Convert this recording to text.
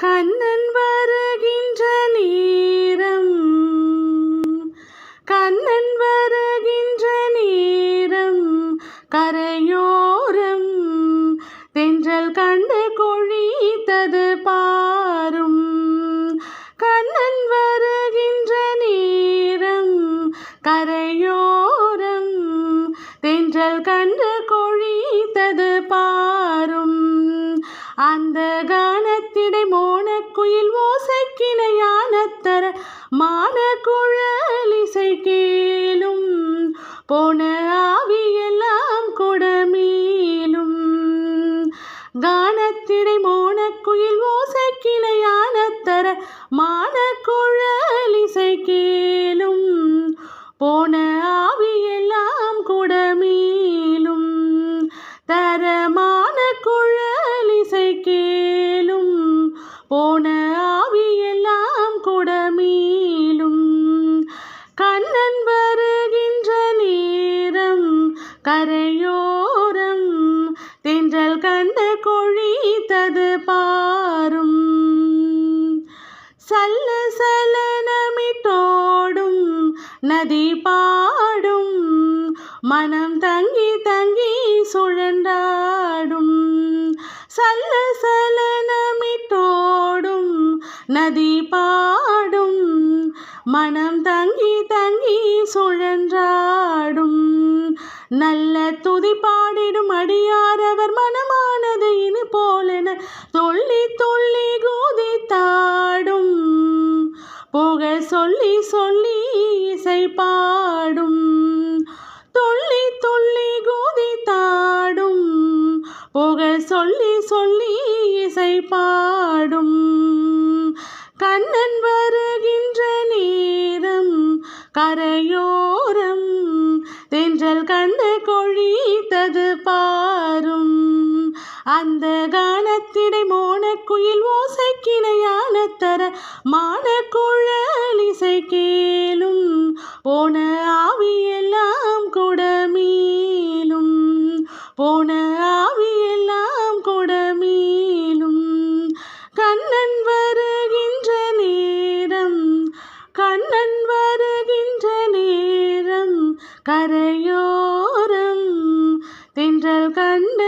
கண்ணன் வருகின்ற நேரம். கண்ணன் வருகின்ற நேரம். கரையோரம். தென்றல் கண்டு கொழித்தது பாரும். கண்ணன் வருகின்ற நேரம். கரையோரம். தென்றல் கண்டு கொ மான குழலிசை கேளும் போன ஆவியெல்லாம் கொடமேலும். கானத்திடை மோனக்குயில் ஓசை கிளையான தர மான குழலிசை கேளும் போன ஆவியெல்லாம் குடமேலும். தரமான குழலிசை கேளும் போன கரையோரம் தென்றல் கண்டு கொழித்தது பாரும். சல்ல சலனமிட்டோடும் நதி பாடும். மனம் தங்கி தங்கி சுழன்றாடும். சல்ல சலனமிட்டோடும் நதி பாடும். மனம் தங்கி தங்கி சுழன்றாடும். நல்ல துதி பாடிடும் அடியாரவர் மனமானது இனி போலென தொள்ளி கூதி தாடும் போக சொல்லி சொல்லி இசை பாடும். துள்ளி துள்ளி தாடும் போக சொல்லி சொல்லி இசை பாடும். கண்ணன் வருகின்ற நேரம் கரையோரம் தென்றல் க பாரும். அந்த கானத்திடை மோனக்குயில் ஓசைக்கிணையான தர மான குழலிசை கேளும். போன ஆவியெல்லாம் கூட மீளும். போன ஆவியெல்லாம் கூட மீளும். கண்ணன் வருகின்ற நேரம் கண்ணன் வருகின்ற நேரம் கரையோரம் தென்றல் கண்